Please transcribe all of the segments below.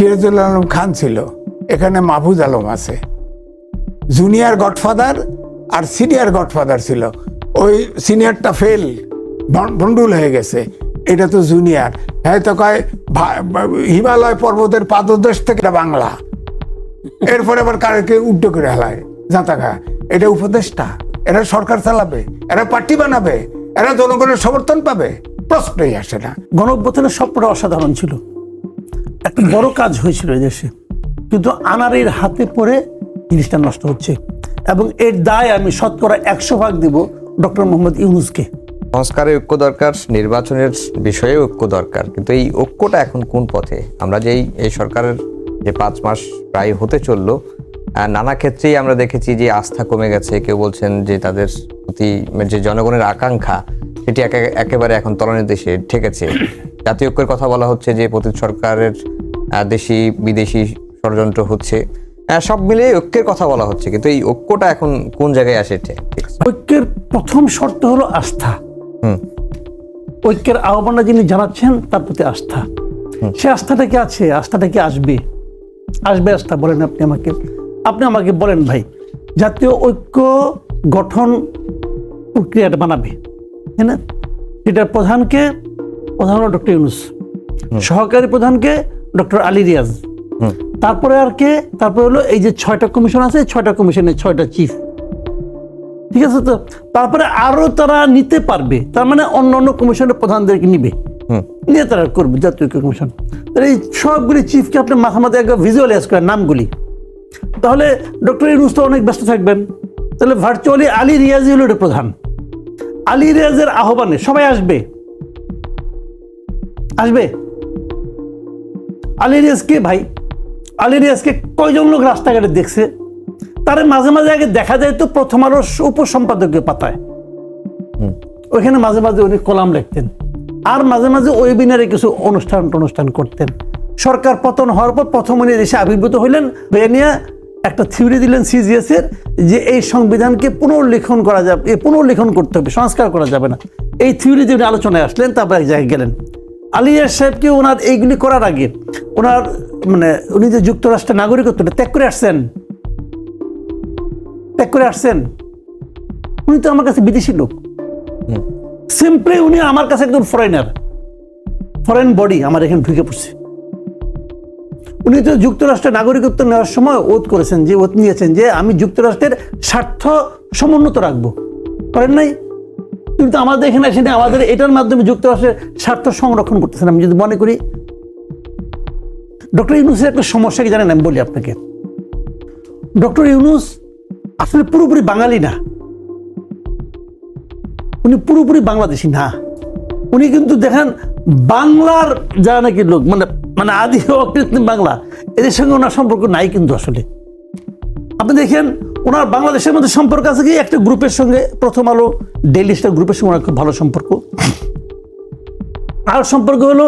সিরাজুল আলম খান ছিল, এখানে মাহফুজ আলম আছে। জুনিয়র গডফাদার আর সিনিয়র গডফাদার ছিল। ওই সিনিয়রটা ফেল ভন্ডুল হয়ে গেছে। এটা তো জুনিয়র। হ্যাঁ তো কয় হিমালয় পর্বতের পাদদেশ থেকে বাংলা। এরপরে আবার কারকে উল্টো করে হেলায়, জাঁতাকা। এটা উপদেষ্টা। এরা সরকার চালাবে, এরা পার্টি বানাবে, এরা জনগণের সমর্থন পাবে। প্রশ্নই আসে না। গণঅভ্যুত্থানের স্বপ্নটা অসাধারণ ছিল। একটা বড় কাজ হয়েছিল দেশে। কিন্তু আনারের হাতে পড়ে জিনিসটা নষ্ট হচ্ছে। এবং এর দায় আমি শতকরা একশো ভাগ দিব ডক্টর মোহাম্মদ ইউনুসকে। সংস্কারের ঐক্য দরকার, নির্বাচনের বিষয়ে ঐক্য দরকার। কিন্তু এই ঐক্যটা এখন কোন পথে? আমরা যেই এই সরকারের যে পাঁচ মাস প্রায় হতে চলল নানা ক্ষেত্রেই আমরা দেখেছি যে আস্থা কমে গেছে। কেউ বলছেন যে তাদের প্রতি যে জনগণের আকাঙ্ক্ষা, সেটি একে- একেবারে এখন তলানির দেশে ঠেকেছে। জাতীয় ঐক্যের কথা বলা হচ্ছে যে প্রতি সরকারের দেশি বিদেশি ষড়যন্ত্র হচ্ছে। সব মিলে ঐক্যের কথা বলা হচ্ছে কিন্তু এই ঐক্যটা এখন কোন জায়গায় আসে ঐক্যের প্রথম শর্ত হলো আস্থা। ঐক্যের আহ্বানটা যিনি জানাচ্ছেন তার প্রতি আস্থা। সে আস্থাটা কি আছে? আস্থাটা কি আসবে? আসবে আস্থা বলেন আপনি আমাকে। আপনি আমাকে বলেন ভাই জাতীয় ঐক্য গঠন প্রক্রিয়াটা বানাবে তাই না? এটার প্রধানকে প্রধান হলো ডক্টর ইউনুস। সহকারী প্রধানকে ডক্টর আলী রিয়াজ। তারপরে আর কে? তারপরে হলো এই যে ছয়টা কমিশন আছে ছয়টা কমিশনের ছয়টা চিফ। ঠিক আছে তো? তারপরে আরও তারা নিতে পারবে তার মানে অন্য অন্য কমিশনের প্রধানদেরকে নিবে। নিয়ে তারা করবে জাতীয় কমিশন। তাহলে এই সবগুলি চিফকে আপনি মাথা মাথায় একবার ভিজুয়ালাইজ করেন নামগুলি। তাহলে ডক্টর ইউনুস তো অনেক ব্যস্ত থাকবেন। তাহলে ভার্চুয়ালি আলী রিয়াজি হলো প্রধান। আলী রিয়াজের আহ্বানে সবাই আসবে। আসবে? আলী রিয়াজ ভাই? আলী রিয়াজকে কয়জন লোক রাস্তাঘাটে দেখছে? তারে মাঝে মাঝে আগে দেখা যায় তো প্রথম আলো উপসম্পাদকীয় পাতায়। ওইখানে মাঝে মাঝে উনি কলাম লিখতেন। আর মাঝে মাঝে ওয়েবিনারে কিছু অনুষ্ঠান অনুষ্ঠান করতেন। সরকার পতন হওয়ার পর প্রথম উনি দেশে আবির্ভূত হইলেন। হয়ে নিয়ে একটা থিওরি দিলেন সিজিএস এর যে এই সংবিধানকে পুনর্লিখন করা যাবে পুনর্লিখন করতে হবে সংস্কার করা যাবে না। এই থিওরি দিয়ে উনি আলোচনায় আসলেন তারপর এক জায়গায় গেলেন। আলিয়ার সাহেবকে ওনার এইগুলি করার আগে ওনার মানে উনি যে যুক্তরাষ্ট্রের নাগরিকত্বটা ত্যাগ করে আসছেন। ত্যাগ করে আসছেন। উনি তো আমার কাছে বিদেশি লোক। সিম্পলি উনি আমার কাছে একদম ফরেনার ফরেন বডি আমার এখানে ঢুকে পড়ছে। উনি তো যুক্তরাষ্ট্রের নাগরিকত্ব নেওয়ার সময় ওত করেছেন যে ওত নিয়েছেন যে আমি যুক্তরাষ্ট্রের স্বার্থ সমুন্নত রাখব। করেন নাই? কিন্তু আমাদের এখানে এসে আমাদের এটার মাধ্যমে যুক্তরাষ্ট্রের স্বার্থ সংরক্ষণ করতেছেন। আমি যদি মনে করি, ডক্টর ইউনুসের একটা সমস্যা কি জানেন? আমি বলি আপনাকে। ডক্টর ইউনুস আসলে পুরোপুরি বাঙালি না। উনি পুরোপুরি বাংলাদেশি না। উনি কিন্তু দেখেন, বাংলার যারা নাকি লোক মানে মানে আদি অকৃত্রিম বাংলা, এদের সঙ্গে ওনার সম্পর্ক নাই কিন্তু আসলে। আপনি দেখেন ওনার বাংলাদেশের মধ্যে সম্পর্ক আছে কি? একটা গ্রুপের সঙ্গে প্রথম আলো ডেইলি স্টার গ্রুপের সঙ্গে ওনার খুব ভালো সম্পর্ক। আর সম্পর্ক হলো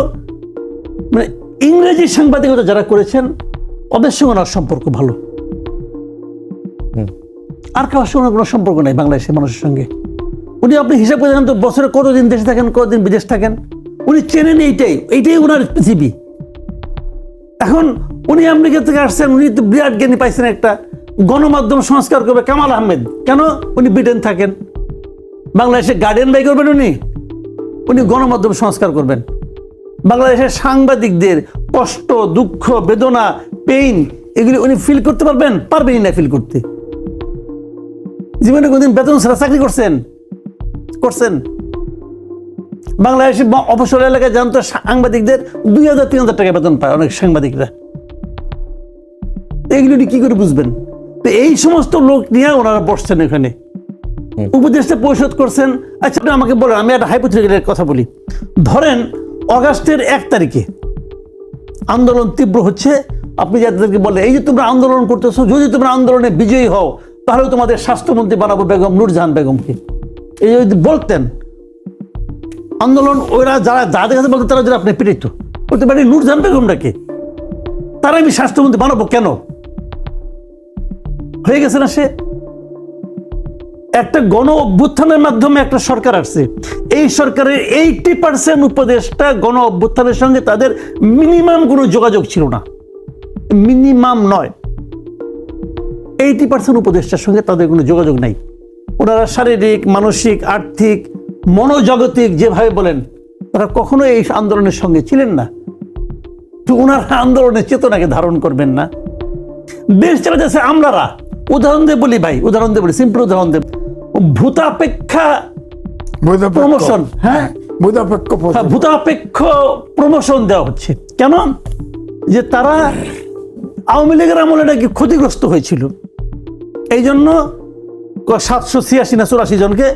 মানে ইংরেজি সাংবাদিকতা যারা করেছেন ওদের সঙ্গে ওনার সম্পর্ক ভালো। আর কারোর সঙ্গে কোনো সম্পর্ক নাই বাংলাদেশের মানুষের সঙ্গে। উনি আপনি হিসাব করে দেখেন তো বছরে কতদিন দেশে থাকেন কতদিন বিদেশ থাকেন? উনি চেনেন এইটাই এইটাই ওনার পৃথিবী। এখন উনি আমেরিকা থেকে আসছেন উনি তো বিরাট জ্ঞানী পাইছেন একটা। গণমাধ্যম সংস্কার করবে কামাল আহমেদ। কেন উনি ব্রিটেন থাকেন? বাংলাদেশে গার্ডিয়ান বাই করবেন উনি? উনি গণমাধ্যম সংস্কার করবেন। বাংলাদেশের সাংবাদিকদের কষ্ট, দুঃখ, বেদনা পেইন এগুলি উনি ফিল করতে পারবেন? পারবেনই না ফিল করতে। জীবনে কোনদিন বেতন ছাড়া চাকরি করছেন? করছেন? বাংলাদেশে অবসর এলাকায় জানতো সাংবাদিকদের দুই হাজার, তিন হাজার টাকা বেতন পায় অনেক সাংবাদিকরা। এইগুলো উনি কি করে বুঝবেন? তো এই সমস্ত লোক নিয়ে ওনারা বসছেন এখানে। উপদেষ্টা পরিশোধ করছেন। আচ্ছা আপনি আমাকে বলেন আমি একটা হাইপোথেটিক্যালের কথা বলি। ধরেন অগাস্টের এক তারিখে আন্দোলন তীব্র হচ্ছে। আপনি যাদেরকে বলে এই যে তোমরা আন্দোলন করতেছো যদি তোমরা আন্দোলনে বিজয়ী হও তাহলে তোমাদের স্বাস্থ্যমন্ত্রী বানাবো বেগম নূরজাহান বেগমকে। এই যদি বলতেন আন্দোলন ওরা যারা যাদের কাছে বলতো তারা যদি আপনি পীড়িত বলতে পারি নূরজাহান বেগমটাকে তারা আমি স্বাস্থ্যমন্ত্রী বানাবো কেন? হয়ে গেছে না সে? একটা গণ অভ্যুত্থানের মাধ্যমে একটা সরকার আসছে। এই সরকারের এইটি পার্সেন্ট উপদেশটা গণ অভ্যুত্থানের সঙ্গে তাদের মিনিমাম কোনো যোগাযোগ ছিল না। মিনিমাম নয়। এইটি পার্সেন্ট উপদেষ্টার সঙ্গে তাদের কোনো যোগাযোগ নাই। ওনারা শারীরিক, মানসিক, আর্থিক, মনোজাগতিক যেভাবে বলেন, ওরা কখনো এই আন্দোলনের সঙ্গে ছিলেন না। তো ওনারা আন্দোলনের চেতনাকে ধারণ করবেন না। দেশ চলে যাচ্ছে আমরারা উদাহরণ দিয়ে বলি ভাই উদাহরণ দিয়ে বলি সিম্পল উদাহরণ দেব ভূতাপেক্ষা প্রমোশন, হ্যাঁ? হ্যাঁ, ভূতাপেক্ষ প্রমোশন দেওয়া হচ্ছে। কেন যে তারা আওয়ামী লীগের আমলে নাকি ক্ষতিগ্রস্ত হয়েছিল। এই জন্য সাতশো ছিয়াশি না চুরাশি জনকে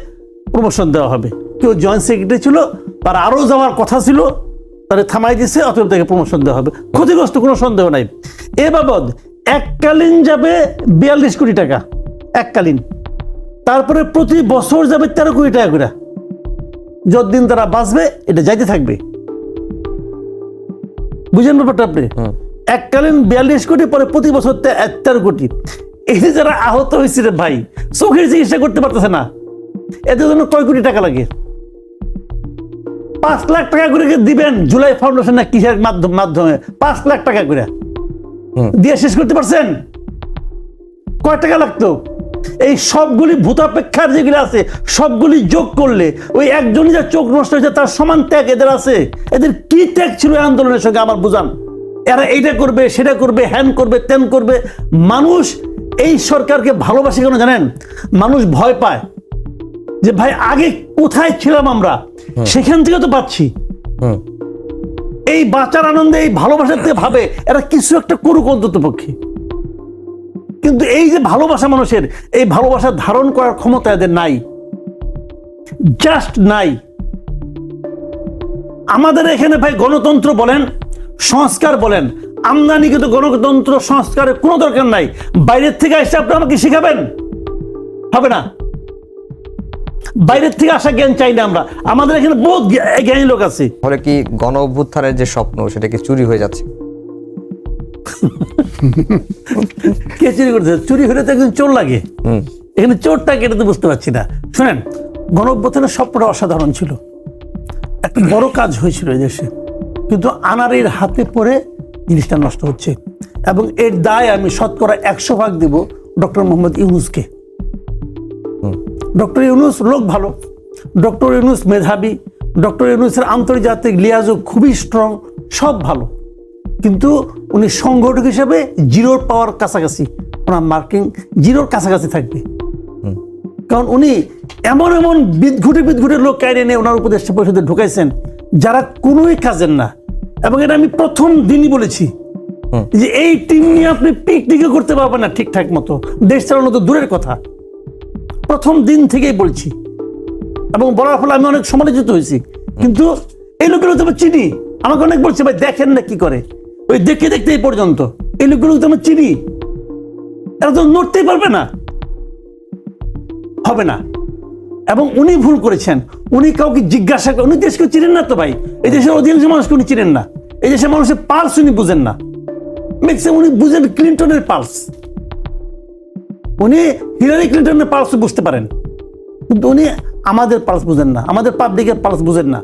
প্রমোশন দেওয়া হবে। কেউ জয়েন্ট সেক্রেটারি ছিল তার আরও যাওয়ার কথা ছিল তারে থামাই দিছে অতএব তাকে প্রমোশন দেওয়া হবে। ক্ষতিগ্রস্ত কোনো সন্দেহ নাই। এ বাবদ এককালীন যাবে বিয়াল্লিশ কোটি টাকা এককালীন। তারপরে প্রতি বছর যাবে তেরো কোটি টাকা করে। যতদিন তারা বাঁচবে এটা যাইতে থাকবে। বুঝেন ব্যাপারটা আপনি? এককালীন বিয়াল্লিশ কোটি পরে প্রতি বছর তেরো কোটি। এই যে যারা আহত হয়েছে রে ভাই চোখের চিকিৎসা করতে পারতেছে না। এদের জন্য কয় কোটি টাকা লাগে? পাঁচ লাখ টাকা করে দিবেন? জুলাই ফাউন্ডেশন না কিসের মাধ্যম মাধ্যমে? পাঁচ লাখ টাকা করে। দিয়ে শেষ করতে পারছেন? কয় টাকা লাগতো? এই সবগুলি ভূতাপেক্ষার যেগুলো আছে সবগুলি যোগ করলে ওই একজনই যা চোখ নষ্ট হয়েছে তার সমান ত্যাগ এদের আছে। এদের কি ত্যাগ ছিল আন্দোলনের সঙ্গে আমার বুঝান? এরা এইটা করবে সেটা করবে হ্যান করবে তেন করবে। মানুষ এই সরকারকে ভালোবাসে কেন জানেন? মানুষ ভয় পায় যে ভাই আগে কোথায় ছিলাম আমরা? সেখান থেকে তো পাচ্ছি। হুম। এই বাঁচার আনন্দে, এই ভালোবাসার ভাবে, এরা কিছু একটা করুক অন্তত পক্ষে। কিন্তু এই যে ভালোবাসা মানুষের, এই ভালোবাসা ধারণ করার ক্ষমতা এদের নাই। জাস্ট নাই। আমাদের এখানে ভাই গণতন্ত্র বলেন, সংস্কার বলেন, আমদানিকৃত গণতন্ত্র সংস্কারের কোনো দরকার নাই। বাইরের থেকে এসে আপনি আমাকে শিখাবেন? হবে না। বাইরের থেকে আসা জ্ঞান চাই না আমরা। আমাদের এখানে বহুত জ্ঞানী লোক আছে। ফলে কি গণ অভ্যুত্থানের যে স্বপ্ন সেটা কি চুরি হয়ে যাচ্ছে? কে চুরি করছে? চুরি হলে তো একজন চোর লাগে। এখানে চোরটা কেটে তো বুঝতে পারছি না। শুনেন গণঅভ্যুত্থানের স্বপ্নটা অসাধারণ ছিল। একটা বড় কাজ হয়েছিল এই দেশে। কিন্তু আনারের হাতে পড়ে জিনিসটা নষ্ট হচ্ছে। এবং এর দায় আমি শতকরা একশো ভাগ দেব ডক্টর মোহাম্মদ ইউনুসকে। ডক্টর ইউনুস লোক ভালো ডক্টর ইউনুস মেধাবী ডক্টর ইউনুসের আন্তর্জাতিক লিয়াজও খুবই স্ট্রং সব ভালো। কিন্তু উনি সংগঠক হিসেবে জিরোর পাওয়ার কাছাকাছি ওনার মার্কিং জিরোর কাছাকাছি থাকবে। কারণ উনি এমন এমন বিদঘুটে বিদঘুটে লোক কায়রে নিয়ে ওনার উপদেষ্টা পরিষদে ঢুকাইছেন যারা কোনোই কাজের না। এবং এটা আমি প্রথম দিনই বলেছি যে এই টিম নিয়ে আপনি পিকনিকও করতে পারবেন না ঠিকঠাক মতো। দেশ চালানো তো দূরের কথা। প্রথম দিন থেকেই বলছি। এবং বলার ফলে আমি অনেক সমালোচিত হয়েছি। কিন্তু এই লোকগুলো তো আমি চিনি। আমাকে অনেক বলছে, ভাই, দেখেন না কি করে? ওই দেখতে দেখতে এই পর্যন্ত। এই লোকগুলো তো আমি চিনি। এরা তো নড়তেই পারবে না। হবে না। এবং উনি ভুল করেছেন। উনি কাউকে জিজ্ঞাসা করে, উনি দেশকে চিনেন না তো, ভাই। এই দেশের অধিকাংশ মানুষকে উনি চিনেন না। এই দেশের মানুষের পালস উনি বুঝেন না। ম্যাক্সিমাম উনি বুঝেন ক্লিন্টনের পালস। উনি হিলারি ক্লিন্টনের পালস বুঝতে পারেন। কিন্তু উনি আমাদের পালস বুঝেন না আমাদের পাবলিকের পালস বুঝেন না।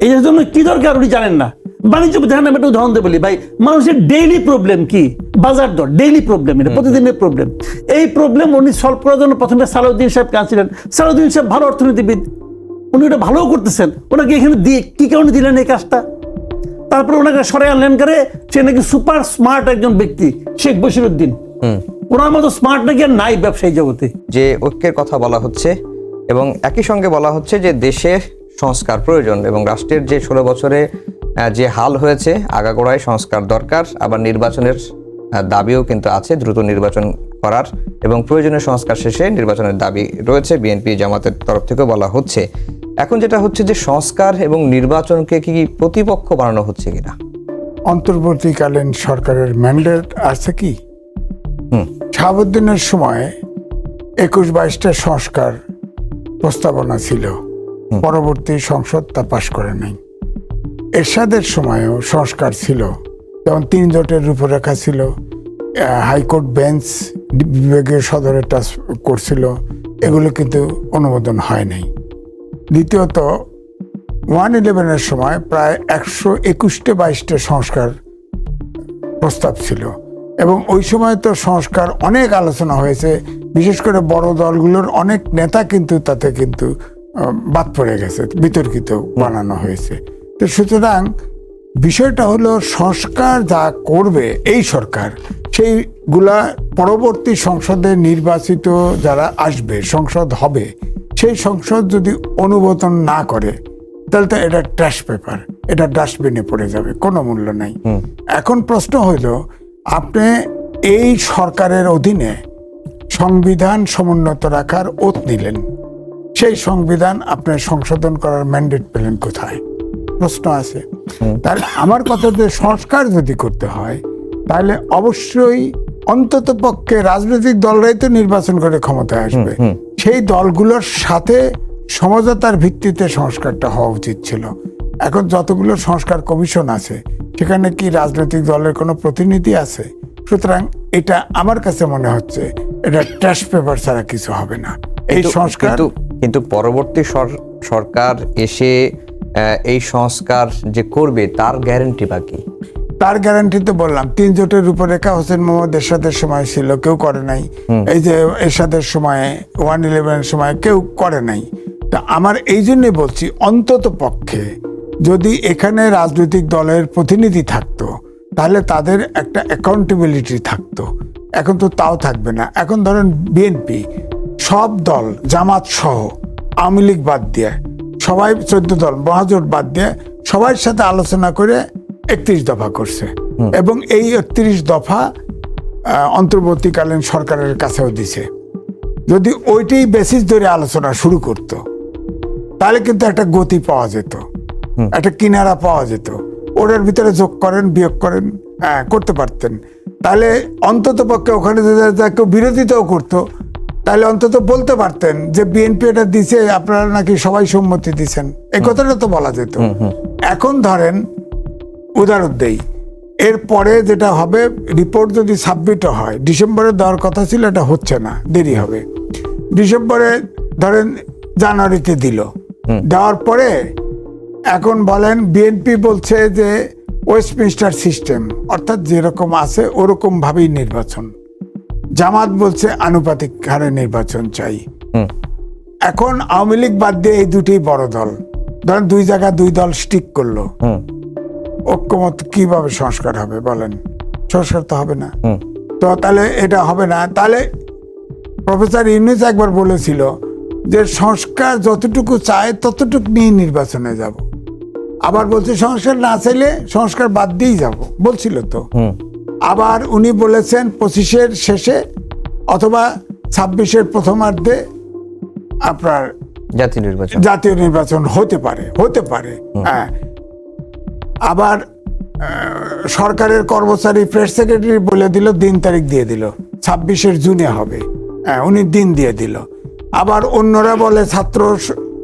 এই জন্য কি দরকার উনি জানেন না। বাণিজ্য দেখেন আমি একটা উদাহরণ দিয়ে বলি ভাই মানুষের ডেইলি প্রবলেম কি? বাজার দর ডেইলি প্রবলেম এটা প্রতিদিনের প্রবলেম এই প্রবলেম উনি সলভ করার জন্য প্রথমে সালাউদ্দিন সাহেব কাঁদছিলেন। সালাউদ্দিন সাহেব ভালো অর্থনীতিবিদ। উনি এটা ভালোও করতেছেন। ওনাকে এখানে দিয়ে কি কারণে দিলেন এই কাজটা? তারপরে ওনাকে সরে আনলেন করে সে নাকি সুপার স্মার্ট একজন ব্যক্তি শেখ বসিরুদ্দিন ওনার মতো স্মার্ট নাকি আর নাই ব্যবসায়ী জগতে? যে ঐক্যের কথা বলা হচ্ছে এবং একই সঙ্গে বলা হচ্ছে যে দেশের সংস্কার প্রয়োজন এবং রাষ্ট্রের যে ষোলো বছরে যে হাল হয়েছে আগাগোড়ায় সংস্কার দরকার আবার নির্বাচনের দাবিও কিন্তু আছে দ্রুত নির্বাচন করার এবং প্রয়োজনীয় সংস্কার শেষে নির্বাচনের দাবি রয়েছে বিএনপি জামাতের তরফ থেকেও বলা হচ্ছে। এখন যেটা হচ্ছে যে সংস্কার এবং নির্বাচনকে কি প্রতিপক্ষ বানানো হচ্ছে কিনা? অন্তর্বর্তীকালীন সরকারের ম্যান্ডেট আছে কি। শাহাবুদ্দিনের সময় একুশ বাইশটা সংস্কার প্রস্তাবনা ছিল। পরবর্তী সংসদ তা পাশ করে নাই। এরশাদের সময়ও সংস্কার ছিল। যেমন তিন জোটের রূপরেখা ছিল। হাইকোর্ট বেঞ্চ বিভাগীয় সদরে টাচ করছিল এগুলো কিন্তু অনুমোদন হয় নাই। দ্বিতীয়ত ওয়ান ইলেভেনের সময় প্রায় একশো একুশটা বাইশটা সংস্কার প্রস্তাব ছিল। এবং ওই সময় তো সংস্কার অনেক আলোচনা হয়েছে বিশেষ করে বড় দলগুলোর অনেক নেতা কিন্তু তাতে কিন্তু বাদ পড়ে গেছে বিতর্কিত বানানো হয়েছে। তো সুতরাং বিষয়টা হলো সংস্কার যা করবে এই সরকার সেইগুলা পরবর্তী সংসদে নির্বাচিত যারা আসবে সংসদ হবে সেই সংসদ যদি অনুমোদন না করে তাহলে তো এটা ট্র্যাশ পেপার এটা ডাস্টবিনে পড়ে যাবে কোনো মূল্য নাই। এখন প্রশ্ন হইল আপনি এই সরকারের অধীনে সংবিধান সমুন্নত রাখার ওত নিলেন। সেই সংবিধান আপনি সংশোধন করার ম্যান্ডেট পেলেন কোথায়? প্রশ্ন আছে। তাহলে আমার কথা যে সংস্কার যদি করতে হয় তাহলে অবশ্যই অন্তত পক্ষে রাজনৈতিক দলরাই তো নির্বাচন করে ক্ষমতায় আসবে। সেই দলগুলোর সাথে সমঝোতার ভিত্তিতে সংস্কারটা হওয়া উচিত ছিল। এখন যতগুলো সংস্কার কমিশন আছে সেখানে কি রাজনৈতিক দলের কোনো প্রতিনিধি আছে? সুতরাং এটা আমার কাছে মনে হচ্ছে এটা ট্র্যাশ পেপার ছাড়া কিছু হবে না। এই সংস্কার কিন্তু পরবর্তী সরকার এসে এই সংস্কার যে করবে তার গ্যারেন্টি বাকি তার গ্যারান্টি তো বললাম তিন জোটের রূপরেখা হোসেন মোহাম্মদ এরশাদের সময় ছিল কেউ করে নাই। এই যে এরশাদের সময় ওয়ান ইলেভেনের সময় কেউ করে নাই। তা আমার এই জন্যই বলছি অন্তত পক্ষে যদি এখানে রাজনৈতিক দলের প্রতিনিধি থাকতো তাহলে তাদের একটা অ্যাকাউন্টেবিলিটি থাকতো। এখন তো তাও থাকবে না। এখন ধরেন বিএনপি সব দল জামাত সহ আওয়ামী লীগ বাদ দিয়ে সবাই চোদ্দ দল মহাজোট বাদ দিয়ে সবার সাথে আলোচনা করে একত্রিশ দফা করছে। এবং এই একত্রিশ দফা অন্তর্বর্তীকালীন সরকারের কাছেও দিছে। যদি ওইটাই বেসিস ধরে আলোচনা শুরু করত তাহলে কিন্তু একটা গতি পাওয়া যেত। একটা কিনারা পাওয়া যেত। ওটার ভিতরে যোগ করেন বিয়োগ করেন হ্যাঁ, করতে পারতেন। তাহলে অন্তত পক্ষে ওখানে কেউ বিরোধিতাও করতো তাহলে অন্তত বলতে পারতেন যে বিএনপি এটা দিছে আপনারা নাকি সবাই সম্মতি দিচ্ছেন এই কথাটা তো বলা যেত। এখন ধরেন উদাহরণ দেই। এরপরে যেটা হবে রিপোর্ট যদি সাবমিটও হয় ডিসেম্বরে দেওয়ার কথা ছিল এটা হচ্ছে না দেরি হবে। ডিসেম্বরে ধরেন জানুয়ারিতে দিল। দেওয়ার পরে এখন বলেন বিএনপি বলছে যে ওয়েস্টমিনিস্টার সিস্টেম অর্থাৎ যেরকম আছে ওরকম ভাবেই নির্বাচন। জামাত বলছে আনুপাতিক হারে নির্বাচন চাই। এখন আওয়ামী লীগ বাদ দিয়ে এই দুটি বড় দল ধরেন দুই জায়গায় দুই দল স্টিক করল। ঐক্যমত কীভাবে সংস্কার হবে বলেন? সংস্কার তো হবে না। তো তাহলে এটা হবে না। তাহলে প্রফেসর ইউনুস একবার বলেছিল যে সংস্কার যতটুকু চায় ততটুকু নিয়ে নির্বাচনে যাব। আবার বলছে সংস্কার না চাইলে সংস্কার বাদ দিয়েই যাব। বলছিল তো। আবার উনি বলেছেন পঁচিশের শেষে অথবা ছাব্বিশের প্রথমার্ধে আপনার জাতীয় নির্বাচন। জাতীয় নির্বাচন হতে পারে হতে পারে। হ্যাঁ। আবার সরকারের কর্মচারী প্রেস সেক্রেটারি বলে দিল দিন তারিখ দিয়ে দিল ছাব্বিশের জুনে হবে। হ্যাঁ উনি দিন দিয়ে দিল। আবার অন্যরা বলে ছাত্র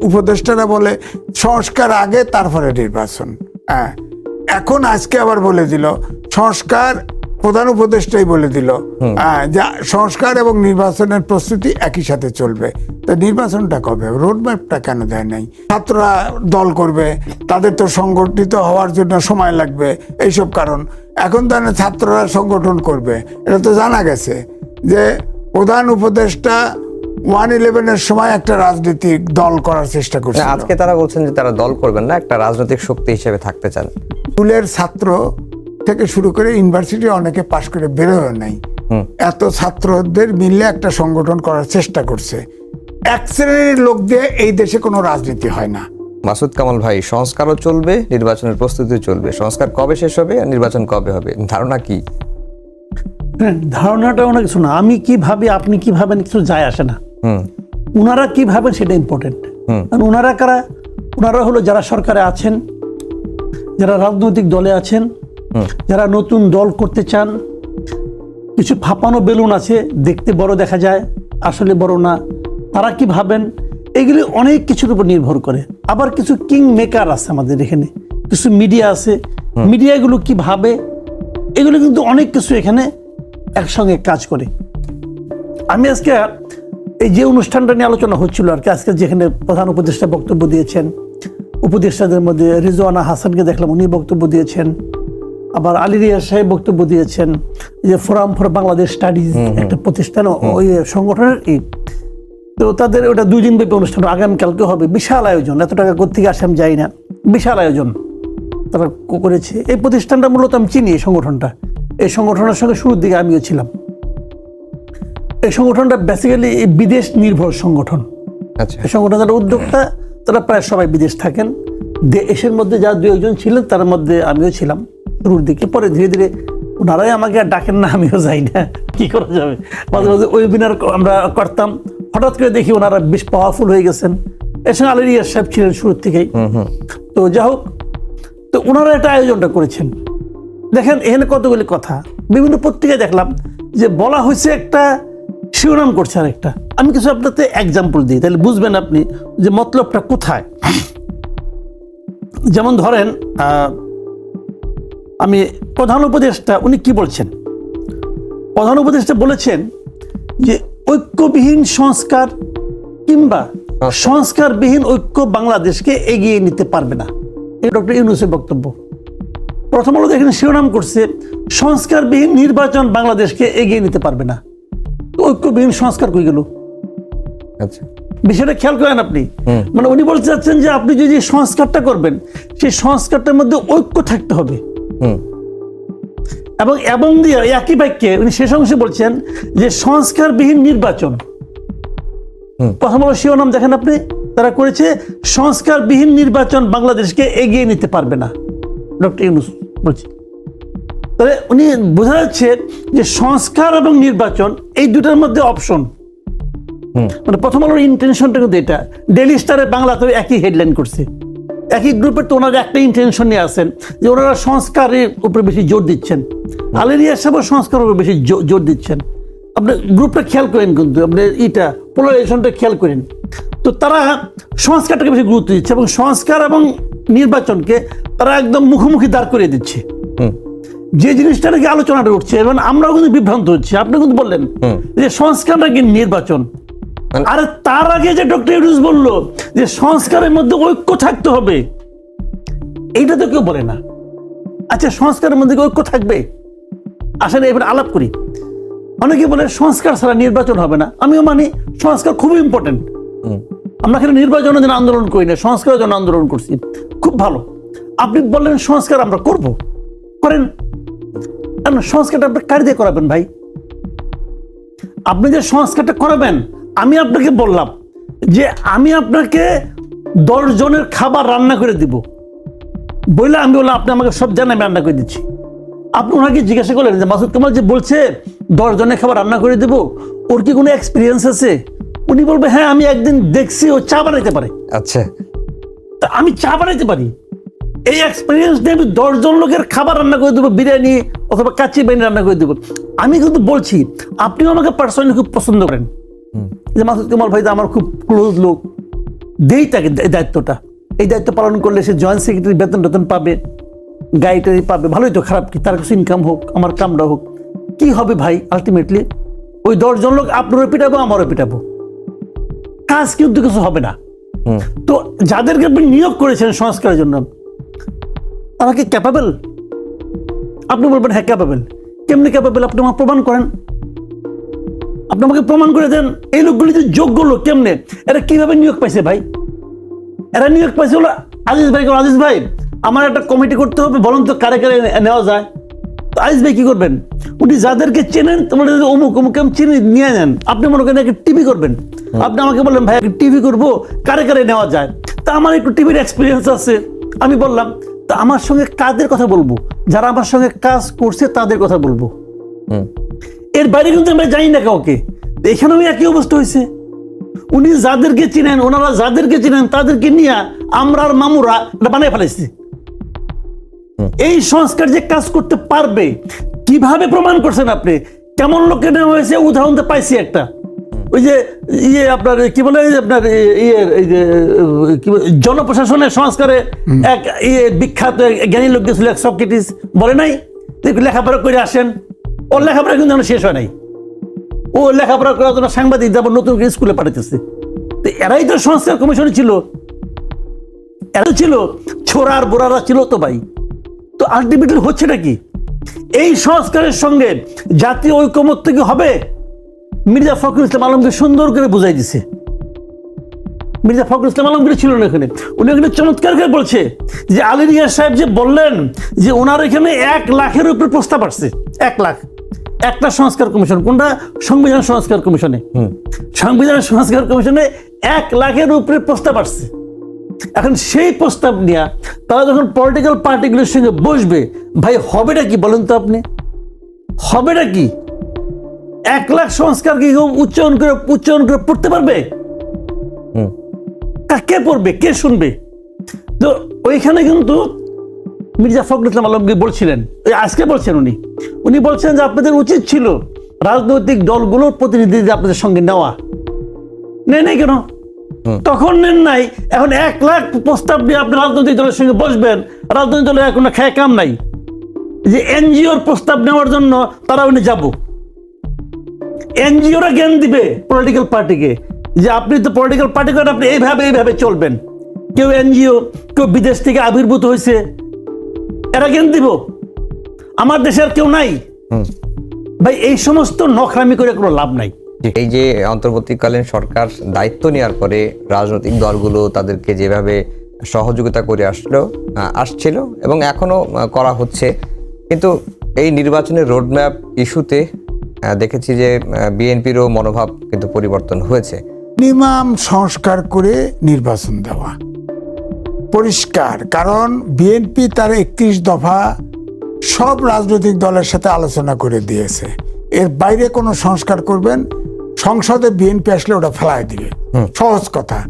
উপদেষ্টারা বলে সংস্কার আগে তারপরে নির্বাচন। হ্যাঁ। এখন আজকে আবার বলে দিল সংস্কার প্রধান উপদেষ্টাই বলে দিল। হ্যাঁ, যা সংস্কার এবং নির্বাচনের প্রস্তুতি একই সাথে চলবে। তা নির্বাচনটা কবে? রোড ম্যাপটা কেন দেয় নাই? ছাত্ররা দল করবে তাদের তো সংগঠিত হওয়ার জন্য সময় লাগবে এইসব কারণ। এখন তাহলে ছাত্ররা সংগঠন করবে। এটা তো জানা গেছে যে প্রধান উপদেষ্টা ওয়ান ইলেভেনের সময় একটা রাজনৈতিক দল করার চেষ্টা করছে আজকে তারা বলছেন যে তারা দল করবেন না একটা রাজনৈতিক শক্তি হিসেবে থাকতে চান। স্কুলের ছাত্র থেকে শুরু করে ইউনিভার্সিটি অনেকে পাশ করে বেরোয় নাই। এত ছাত্রদের মিললে একটা সংগঠন করার চেষ্টা করছে। এক শ্রেণির লোক দিয়ে এই দেশে কোনো রাজনীতি হয় না। মাসুদ কামাল ভাই সংস্কারও চলবে নির্বাচনের প্রস্তুতি চলবে। সংস্কার কবে শেষ হবে আর নির্বাচন কবে হবে? ধারণা কি? হ্যাঁ, ধারণাটা অনেক কিছু না। আমি কি ভাবি আপনি কি ভাবেন কিছু যায় আসে না। উনারা কি ভাবেন সেটা ইম্পর্টেন্ট কারণ উনারা কারা? উনারা হলো যারা সরকারে আছেন যারা রাজনৈতিক দলে আছেন যারা নতুন দল করতে চান। কিছু ফাঁপানো বেলুন আছে দেখতে বড় দেখা যায় আসলে বড় না। তারা কি ভাবেন? এগুলি অনেক কিছুর উপর নির্ভর করে। আবার কিছু কিং মেকার আছে আমাদের এখানে কিছু মিডিয়া আছে। মিডিয়াগুলো কি ভাবে? এগুলো কিন্তু অনেক কিছু এখানে একসঙ্গে কাজ করে। আমি আজকে এই যে অনুষ্ঠানটা নিয়ে আলোচনা হচ্ছিল আর কি আজকে যেখানে প্রধান উপদেষ্টা বক্তব্য দিয়েছেন উপদেষ্টাদের মধ্যে রিজওয়ানা হাসানকে দেখলাম উনি বক্তব্য দিয়েছেন। আবার আলী রিয়াজ সাহেব বক্তব্য দিয়েছেন যে ফোরাম ফর বাংলাদেশ স্টাডিজ একটা প্রতিষ্ঠান ওই সংগঠনের ই। তো তাদের ওটা দুই দিন ব্যাপী অনুষ্ঠান আগামীকালকে হবে। বিশাল আয়োজন এত টাকা কোথেকে আসে আমি যাই না। বিশাল আয়োজন তারা করেছে। এই প্রতিষ্ঠানটা মূলত আমি চিনি এই সংগঠনটা। এই সংগঠনের সঙ্গে শুরুর দিকে আমিও ছিলাম। এই সংগঠনটা বেসিক্যালি বিদেশ নির্ভর সংগঠন। আচ্ছা। এই সংগঠন যারা উদ্যোক্তা তারা প্রায় সবাই বিদেশ থাকেন। দেশের মধ্যে যা দু একজন ছিলেন তার মধ্যে আমিও ছিলাম। শুরুর দিকে পরে ধীরে ধীরে ওনারাই আমাকে আর ডাকেন না আমিও যাই না। কি করা যাবে? মাঝে মাঝে ওয়েবিনার আমরা করতাম। হঠাৎ করে দেখি ওনারা বেশ পাওয়ারফুল হয়ে গেছেন। এর সঙ্গে আলী রিয়াজ সাহেব ছিলেন শুরুর থেকেই। তো যা হোক তো ওনারা একটা আয়োজনটা করেছেন। দেখেন এখানে কতগুলি কথা। বিভিন্ন পত্রিকায় দেখলাম যে বলা হয়েছে একটা শিরোনাম করছে আর একটা আমি কিছু আপনাকে এক্সাম্পল দিই তাহলে বুঝবেন আপনি যে মতলবটা কোথায়। যেমন ধরেন আহ, আমি প্রধান উপদেষ্টা উনি কি বলছেন? প্রধান উপদেষ্টা বলেছেন যে ঐক্যবিহীন সংস্কার কিংবা সংস্কারবিহীন ঐক্য বাংলাদেশকে এগিয়ে নিতে পারবে না। এই ডক্টর ইউনুসের বক্তব্য। প্রথম আলো এখানে শিরোনাম করছে সংস্কারবিহীন নির্বাচন বাংলাদেশকে এগিয়ে নিতে পারবে না। ঐক্যবিহীন সংস্কার কই গেল? আচ্ছা। বিষয়টা খেয়াল করেন আপনি। মানে উনি বলতে চাচ্ছেন যে আপনি যদি সংস্কারটা করবেন সেই সংস্কারটার মধ্যে ঐক্য থাকতে হবে। এবং এবং দিয়ে একই বাক্যে উনি শেষ অংশে বলছেন যে সংস্কারবিহীন নির্বাচন। প্রথম হলো শিরোনাম দেখেন আপনি তারা করেছে সংস্কারবিহীন নির্বাচন বাংলাদেশকে এগিয়ে নিতে পারবে না। ডক্টর ইউনুস বলছে। তাহলে উনি বোঝা যাচ্ছে যে সংস্কার এবং নির্বাচন এই দুটার মধ্যে অপশন মানে প্রথম আলোর ইন্টেনশনটা কিন্তু এটা। ডেলি স্টারে বাংলাতেও একই হেডলাইন করছে। একই গ্রুপের তো ওনারা একটা ইন্টেনশন নিয়ে আসেন যে ওনারা সংস্কারের উপরে বেশি জোর দিচ্ছেন। আলেরিয়া সাহেব সংস্কারের উপরে বেশি জোর দিচ্ছেন। আপনি গ্রুপটা খেয়াল করেন কিন্তু আপনি ইটা পোলারাইজেশনটা খেয়াল করেন। তো তারা সংস্কারটাকে বেশি গুরুত্ব দিচ্ছে এবং সংস্কার এবং নির্বাচনকে তারা একদম মুখোমুখি দাঁড় করিয়ে দিচ্ছে। যে জিনিসটা নাকি আলোচনাটা উঠছে এবং আমরাও কিন্তু বিভ্রান্ত হচ্ছি। আপনি কিন্তু বললেন যে সংস্কার নাকি নির্বাচন? মানে- আরে তার আগে যে ডক্টর ইউনুস বলল যে সংস্কারের মধ্যে ঐক্য থাকতে হবে এইটা তো কেউ বলে না। আচ্ছা সংস্কারের মধ্যে ঐক্য থাকবে? আসলে এবার আলাপ করি। অনেকে বলে সংস্কার ছাড়া নির্বাচন হবে না। আমিও মানি সংস্কার খুবই ইম্পর্টেন্ট আমরা এখানে নির্বাচনের জন্য আন্দোলন করি না সংস্কারের জন্য আন্দোলন করছি। খুব ভালো। আপনি বললেন সংস্কার আমরা করব। করেন। সংস্কারটা আপনি কার দিয়ে করাবেন ভাই? আপনি যে সংস্কারটা করাবেন আমি আপনাকে বললাম যে আমি আপনাকে দশ জনের খাবার রান্না করে দিব। বললে আমি বললাম আপনি আমাকে সব জানেন আমি রান্না করে দিচ্ছি। আপনি ওনাকে জিজ্ঞাসা করলেন যে মাসুদ কামাল যে বলছে দশ জনের খাবার রান্না করে দেব ওর কি কোনো এক্সপিরিয়েন্স আছে? উনি বলবে হ্যাঁ আমি একদিন দেখছি ও চা বানাইতে পারে। আচ্ছা। তা আমি চা বানাইতে পারি? এই এক্সপিরিয়েন্স দিয়ে আমি দশজন লোকের খাবার রান্না করে দেবো বিরিয়ানি অথবা কাচ্চি বিরিয়ানি রান্না করে দেবো। আমি কিন্তু বলছি আপনিও আমাকে পার্সোনালি খুব পছন্দ করেন। যে মাসুদ কামাল ভাই আমার খুব ক্লোজ লোক। দেই তাকে এই দায়িত্বটা। এই দায়িত্ব পালন করলে সে জয়েন্ট সেক্রেটারি বেতন টেতন পাবে গাড়িটারি পাবে। ভালোই তো খারাপ কি তার কিছু ইনকাম হোক আমার কামটা হোক। কি হবে ভাই আলটিমেটলি ওই দশজন লোক আপনারও পিটাবো আমারও পিটাবো। কাজ কিন্তু কিছু হবে না। তো যাদেরকে আপনি নিয়োগ করেছেন সংস্কারের জন্য তারা কি ক্যাপাবেল আপনি বলবেন হ্যাঁ ক্যাপাবেল কেমনি ক্যাপাবেল আপনি আমার প্রমাণ করেন। আপনি আমাকে প্রমাণ করে দেন এই লোকগুলি যে যোগ্য লোক কেমনে? এরা কীভাবে নিয়োগ পাইছে ভাই? এরা নিয়োগ পাইছে হলো আজিজ ভাই আজিজ ভাই আমার একটা কমিটি করতে হবে বলুন তো কারে কারে নেওয়া যায়। তো আজিজ ভাই কি করবেন? উনি যাদেরকে চেনেন তোমার অমুক অমুক আমি চিনি নিয়ে নেন। আপনি মনে করেন একটা টিভি করবেন। আপনি আমাকে বললেন ভাই টিভি করব কারে কারে নেওয়া যায়? তা আমার একটু টিভির এক্সপিরিয়েন্স আছে। আমি বললাম তা আমার সঙ্গে কাদের কথা বলব? যারা আমার সঙ্গে কাজ করছে তাদের কথা বলব। এর বাইরে কিন্তু আমরা জানি না কাউকে। এখানেও একই অবস্থা হয়েছে। উনি যাদেরকে চিনেন ওনারা যাদেরকে চিনেন তাদেরকে নিয়ে আমরা আর মামুরা এটা বানিয়ে ফেলেছি। এই সংস্কার যে কাজ করতে পারবে কীভাবে প্রমাণ করছেন আপনি? কেমন লোককে নেওয়া হয়েছে? উদাহরণ তো পাইছি একটা। ওই যে ইয়ে আপনার কি বলে আপনার ইয়ে এই যে জনপ্রশাসনের সংস্কারে এক ইয়ে বিখ্যাত জ্ঞানী লোক গেছিল এক সক্রেটিস বলে নাই? লেখাপড়া করে আসেন। ওর লেখাপড়া কিন্তু শেষ হয় নাই। ও লেখাপড়া করার জন্য সাংবাদিক যাবার নতুন স্কুলে পাঠাতেছে তো এরাই তো সংস্কার কমিশনে ছিল। এরা ছিল ছোড়ার বোড়ারা ছিল তো ভাই। তো আলটিমেটলি হচ্ছেটা কি? এই সংস্কারের সঙ্গে জাতীয় ঐকমত্য কি হবে? মির্জা ফখরুল ইসলাম আলমকে সুন্দর করে বুঝাই দিছে। মির্জা ফখরুল ইসলাম আলমগীর ছিল না এখানে। উনি এখানে চমৎকার করে বলছে যে আলী রিয়াজ সাহেব যে বললেন যে ওনার এখানে এক লাখের উপরে প্রস্তাব আসছে। এক লাখ। একটা সংস্কার কমিশন। কোনটা? সংবিধান সংস্কার কমিশনে। সংবিধান সংস্কার কমিশনে এক লাখের উপরে প্রস্তাব আসছে। এখন সেই প্রস্তাব নিয়ে তারা যখন পলিটিক্যাল পার্টিগুলোর সঙ্গে বসবে ভাই হবেটা কি বলেন তো আপনি? হবেটা কি? এক লাখ সংস্কার কি উচ্চারণ করে উচ্চারণ করে পড়তে পারবে? কে পড়বে? কে শুনবে? তো ওইখানে কিন্তু মির্জা ফখরুল ইসলাম আলমগীর বলছিলেন ওই আজকে বলছেন উনি। উনি বলছেন যে আপনাদের উচিত ছিল রাজনৈতিক দলগুলোর প্রতিনিধিদের আপনাদের সঙ্গে নেওয়া। নেই নাই কেন? তখন নেন নাই। এখন এক লাখ প্রস্তাব নিয়ে আপনি রাজনৈতিক দলের সঙ্গে বসবেন রাজনৈতিক দলের এখন খেয়ে কাম নাই। যে এনজিওর প্রস্তাব নেওয়ার জন্য তারা উনি যাব। এনজিওরা জ্ঞান দিবে পলিটিক্যাল পার্টিকে যে আপনি তো পলিটিক্যাল পার্টি করেন আপনি এইভাবে এইভাবে চলবেন। কেউ এনজিও কেউ বিদেশ থেকে আবির্ভূত হয়েছে এরা জ্ঞান দিব। আমার দেশে আর কেউ নাই। ভাই এই সমস্ত নখরামি করে কোনো লাভ নাই। এই যে অন্তর্বর্তীকালীন সরকার দায়িত্ব নেওয়ার পরে রাজনৈতিক দলগুলো তাদেরকে যেভাবে সহযোগিতা করে আসলো আসছিল এবং এখনও আহ, করা হচ্ছে। কিন্তু এই নির্বাচনের রোডম্যাপ ইস্যুতে দেখেছি যে বিএনপিরও মনোভাব কিন্তু পরিবর্তন হয়েছে। মিনিমাম সংস্কার করে নির্বাচন দেওয়া। পরিষ্কার কারণ বিএনপি তার একত্রিশ দফা সব রাজনৈতিক দলের সাথে আলোচনা করে দিয়েছে। এর বাইরে কোনো সংস্কার করবেন? সংসদে বিএনপি আসলে ওটা ফেলায় দিবে। সহজ কথা।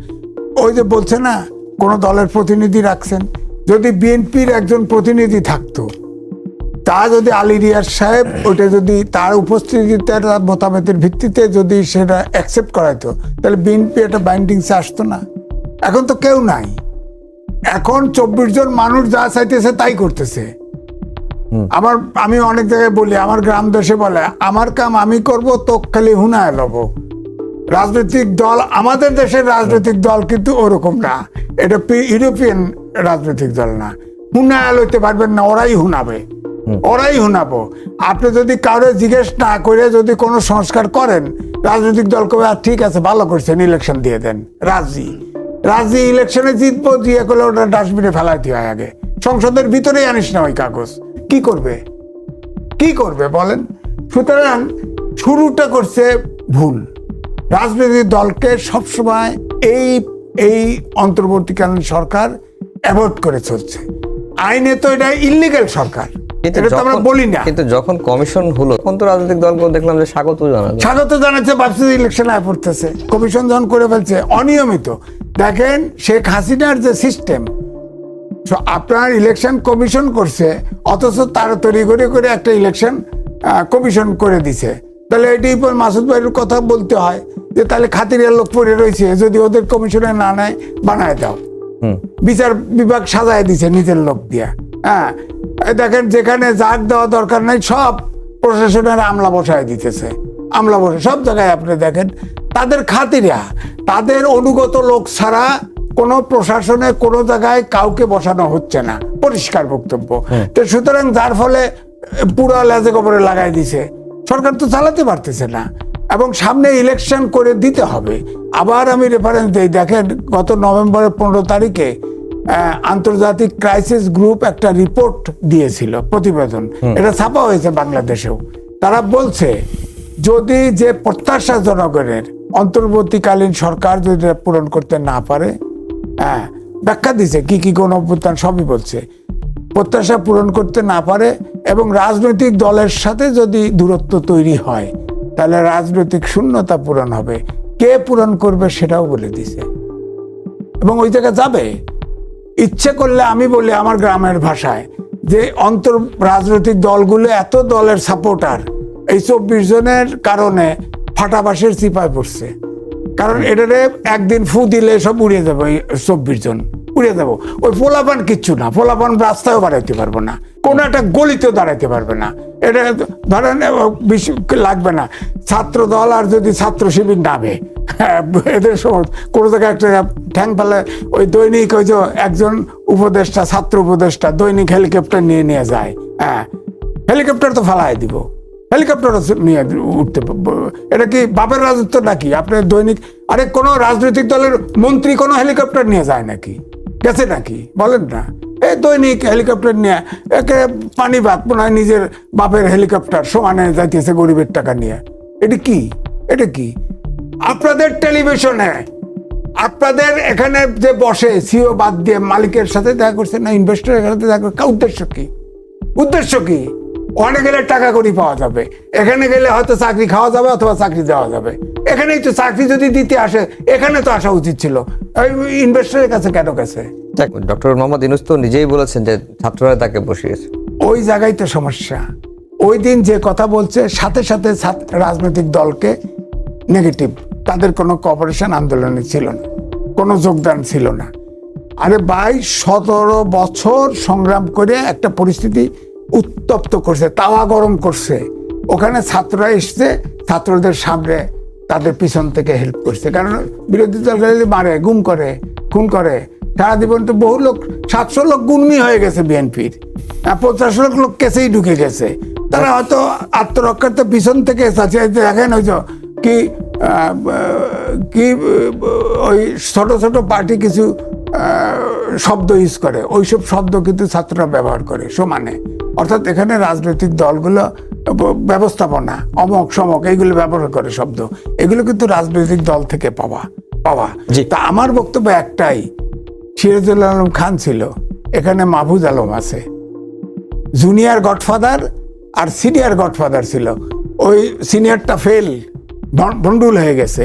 ওই যে বলছে না কোনো দলের প্রতিনিধি রাখছেন। যদি বিএনপির একজন প্রতিনিধি থাকতো তা যদি আলী রিয়াজ সাহেব ওইটা যদি তার উপস্থিতিতে তার মতামতের ভিত্তিতে যদি সেটা অ্যাকসেপ্ট করাইতো তাহলে বিএনপি একটা বাইন্ডিংসে আসতো না। এখন তো কেউ নাই। এখন চব্বিশ জন মানুষ যা চাইতেছে তাই করতেছে। আমার আমি অনেক জায়গায় বলি আমার গ্রাম দেশে বলে আমার কাম আমি করব তো খালি হুনায় লব। রাজনৈতিক দল আমাদের দেশের রাজনৈতিক দল কিন্তু ওরকম না। এটা ইউরোপিয়ান রাজনৈতিক দল না। হুনায় লইতে পারবেন না ওরাই হুনাবে। ওরাই হুনাবো। আপনি যদি কাউরে জিজ্ঞেস না করে যদি কোনো সংস্কার করেন, রাজনৈতিক দল কবে ঠিক আছে, ভালো করছেন ইলেকশন দিয়ে দেন। রাজি। রাজি ইলেকশনে জিতবো, দিয়ে করলে ওটা ডাস্টবিনে ফেলাইতে হয় আগে। সংসদের ভিতরেই আনিস না ওই কাগজ। কি করবে? কি করবে বলেন? সুতরাং শুরুটা করছে ভুল। রাজনৈতিক দলকে সবসময় এই এই অন্তর্বর্তীকালীন সরকার অ্যাভয়েড করে চলছে। আইনে তো এটা ইলিগাল সরকার। কিন্তু আমরা যখন- বলি না। কিন্তু যখন কমিশন হলো তখন তো রাজনৈতিক দলগুলো দেখলাম যে স্বাগত জানালো। স্বাগত জানাচ্ছে ভাবছে ইলেকশন আয় পড়তেছে। কমিশন যখন করে ফেলছে অনিয়মিত। দেখেন শেখ হাসিনার যে সিস্টেম আপনার ইলেকশন কমিশন করছে অথচ তারা তৈরি করে করে একটা ইলেকশন কমিশন করে দিছে। তাহলে এটি মাসুদ ভাইয়ের কথা বলতে হয় যে তাহলে খাতিরের লোক পড়ে রয়েছে যদি ওদের কমিশনে না নেয় বানায় দাও। বিচার বিভাগ সাজায় দিছে নিজের লোক দিয়া। হ্যাঁ দেখেন যেখানে জাগ দেওয়া দরকার নাই সব প্রশাসনের আমলা বসায় দিতেছে। আমলা বসে সব জায়গায় আপনি দেখেন তাদের খাতিরা তাদের অনুগত লোক ছাড়া কোনো প্রশাসনে কোনো জায়গায় কাউকে বসানো হচ্ছে না। পরিষ্কার বক্তব্য। তো সুতরাং যার ফলে পুরো লেজে গোবরে লাগাই দিছে। সরকার তো চালাতে পারতেছে না। এবং সামনে ইলেকশন করে দিতে হবে। আবার আমি রেফারেন্স দিই দেখেন গত নভেম্বরের পনেরো তারিখে আন্তর্জাতিক ক্রাইসিস গ্রুপ একটা রিপোর্ট দিয়েছিল প্রতিবেদন। এটা ছাপা হয়েছে বাংলাদেশেও। তারা বলছে যদি যে প্রত্যাশা জনগণের অন্তর্বর্তীকালীন সরকার যদি পূরণ করতে না পারে হ্যাঁ ব্যাখ্যা দিছে কি কি কোন অভ্যুত্থান সবই বলছে। প্রত্যাশা পূরণ করতে না পারে এবং রাজনৈতিক দলের সাথে যদি দূরত্ব তৈরি হয় তাহলে রাজনৈতিক শূন্যতা পূরণ হবে। কে পূরণ করবে সেটাও বলে দিছে। এবং ওই জায়গায় যাবে। ইচ্ছে করলে আমি বলি আমার গ্রামের ভাষায় যে অন্তর রাজনৈতিক দলগুলো এত দলের সাপোর্টার এই চব্বিশ জনের কারণে ফাটাবাসের চিপায় পড়ছে। কারণ এটারে একদিন ফু দিলে সব উড়িয়ে যাবে চব্বিশ জন। উড়িয়ে যাব ওই পোলাপান কিচ্ছু না পোলাপান রাস্তায়ও বাড়াইতে পারব না কোনো একটা গলিতেও দাঁড়াইতে পারবে না। এটা ধরেন বেশি লাগবে না। ছাত্র দল আর যদি ছাত্র শিবির নামে হ্যাঁ, এদের সময় কোনো জায়গায় একটা ঠ্যাং ফেলে ওই দৈনিক ওই যে একজন উপদেষ্টা ছাত্র উপদেষ্টা দৈনিক হেলিকপ্টার নিয়ে নিয়ে যায় হ্যাঁ। হেলিকপ্টার তো ফালাই দিব। হেলিকপ্টার নিয়ে উঠতে এটা কি বাপের রাজত্ব নাকি? আপনার দৈনিক আরে কোনো রাজনৈতিক দলের মন্ত্রী কোনো হেলিকপ্টার নিয়ে যায় নাকি? গেছে নাকি? বলেন না। এই দৈনিক হেলিকপ্টার নিয়ে একে পানি ভাত মনে নিজের বাপের হেলিকপ্টার সমানে যাইতেছে গরিবের টাকা নিয়ে। এটা কি? এটা কি? আপনাদের টেলিভিশনে, আপনাদের এখানে যে বসে সিও বাদ দিয়ে মালিকের সাথে দেখা করছে না ইনভেস্টরের সাথে দেখা উদ্দেশ্য কি? উদ্দেশ্য কি? ওখানে গেলে টাকা করি পাওয়া যাবে। এখানে গেলে হয়তো চাকরি খাওয়া যাবে অথবা চাকরি দেওয়া যাবে। এখানেই তো চাকরি যদি দিতে আসে এখানে তো আসা উচিত ছিল। ইনভেস্টরের কাছে কেন গেছে? ডক্টর মোহাম্মদ ইনুস তো নিজেই বলেছেন যে ছাত্ররা তাকে বসিয়েছে। ওই জায়গায় তো সমস্যা। ওই দিন যে কথা বলছে সাথে সাথে রাজনৈতিক দলকে নেগেটিভ তাদের কোনো কপারেশন আন্দোলনে ছিল না। কোনো যোগদান ছিল না। আরে ভাই সতেরো বছর সংগ্রাম করে একটা পরিস্থিতি উত্তপ্ত করছে, তাওয়া গরম করছে। ওখানে ছাত্ররা এসছে, ছাত্রদের সামনে তাদের পিছন থেকে হেল্প করছে। কারণ বিরোধী দল মারে, গুম করে, খুন করে, সারা জীবন তো বহু লোক, সাতশো লোক গুণমি হয়ে গেছে বিএনপির। পঞ্চাশ লাখ লোক কেসেই ঢুকে গেছে। তারা হয়তো আত্মরক্ষার্থে পিছন থেকে এই দেখেন যে কি কি, ওই ছোট ছোট পার্টি কিছু শব্দ ইউজ করে। ওইসব শব্দ কিন্তু ছাত্ররা ব্যবহার করে, সমানে। অর্থাৎ এখানে রাজনৈতিক দলগুলো ব্যবস্থাপনা অমক সমক এইগুলো ব্যবহার করে শব্দ। এগুলো কিন্তু রাজনৈতিক দল থেকে পাওয়া পাওয়া। জি। তা আমার বক্তব্য একটাই সিরাজুল আলম খান ছিল এখানে মাহফুজ আলম আছে। জুনিয়র গডফাদার আর সিনিয়র গডফাদার ছিল। ওই সিনিয়রটা ফেল ভন্ডুল হয়ে গেছে।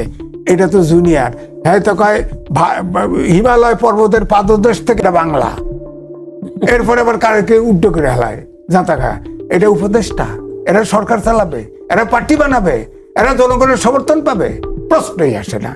এটা তো জুনিয়র। হ্যাঁ তো কয় হিমালয় পর্বতের পাদদেশ থেকে বাংলা। এরপরে আবার কারকে উড্ড করে হেলায়। জাঁতা খা এটা উপদেষ্টা, এরা সরকার চালাবে, এরা পার্টি বানাবে, এরা জনগণের সমর্থন পাবে, প্রশ্নই আসে না।